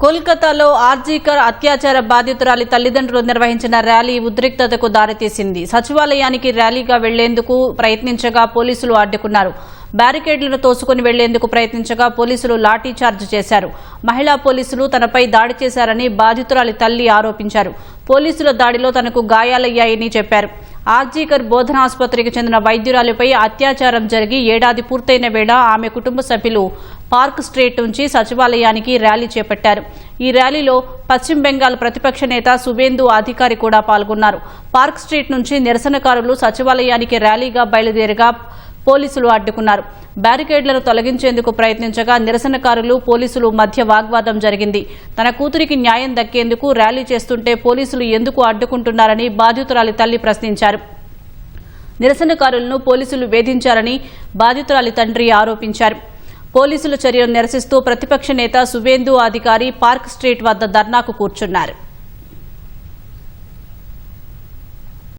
కోల్కతాలో ఆర్జీకర్ అత్యాచార బాధితురాలి తల్లిదండ్రులు నిర్వహించిన ర్యాలీ ఉద్రిక్తతకు దారితీసింది. సచివాలయానికి ర్యాలీగా వెళ్ళేందుకు ప్రయత్నించగా పోలీసులు అడ్డుకున్నారు. బ్యారికేడ్లను తోసుకుని వెళ్ళేందుకు ప్రయత్నించగా పోలీసులు లాఠీఛార్జ్ చేశారు. మహిళా పోలీసులు తనపై దాడి చేశారని బాధితురాలి తల్లి ఆరోపించారు. పోలీసుల దాడిలో తనకు గాయాలయ్యాయని చెప్పారు. ఆర్జీకర్ బోధనాసుపత్రికి చెందిన వైద్యురాలిపై అత్యాచారం జరిగి ఏడాది పూర్తయిన వేళ ఆమె కుటుంబ సభ్యులు పార్క్ స్ట్రీట్ నుంచి సచివాలయానికి ర్యాలీ చేపట్టారు. ఈ ర్యాలీలో పశ్చిమ బెంగాల్ ప్రతిపక్ష నేత సుబేందు అధికారి కూడా పాల్గొన్నారు. పార్క్ స్ట్రీట్ నుంచి నిరసనకారులు సచివాలయానికి ర్యాలీగా బయలుదేరగా పోలీసులు అడ్డుకున్నారు. బ్యారికేడ్లను తొలగించేందుకు ప్రయత్నించగా నిరసనకారులు పోలీసులు మధ్య వాగ్వాదం జరిగింది. తన కూతురికి న్యాయం దక్కేందుకు ర్యాలీ చేస్తుంటే పోలీసులు ఎందుకు అడ్డుకుంటున్నారని బాధితురాలి తల్లి ప్రశ్నించారు. నిరసనకారులను పోలీసులు వేధించారని బాధితురాలి తండ్రి ఆరోపించారు. పోలీసుల చర్యను నిరసిస్తూ ప్రతిపక్ష నేత సువేందు అధికారి పార్క్ స్ట్రీట్ వద్ద ధర్నాకు కూర్చున్నారు.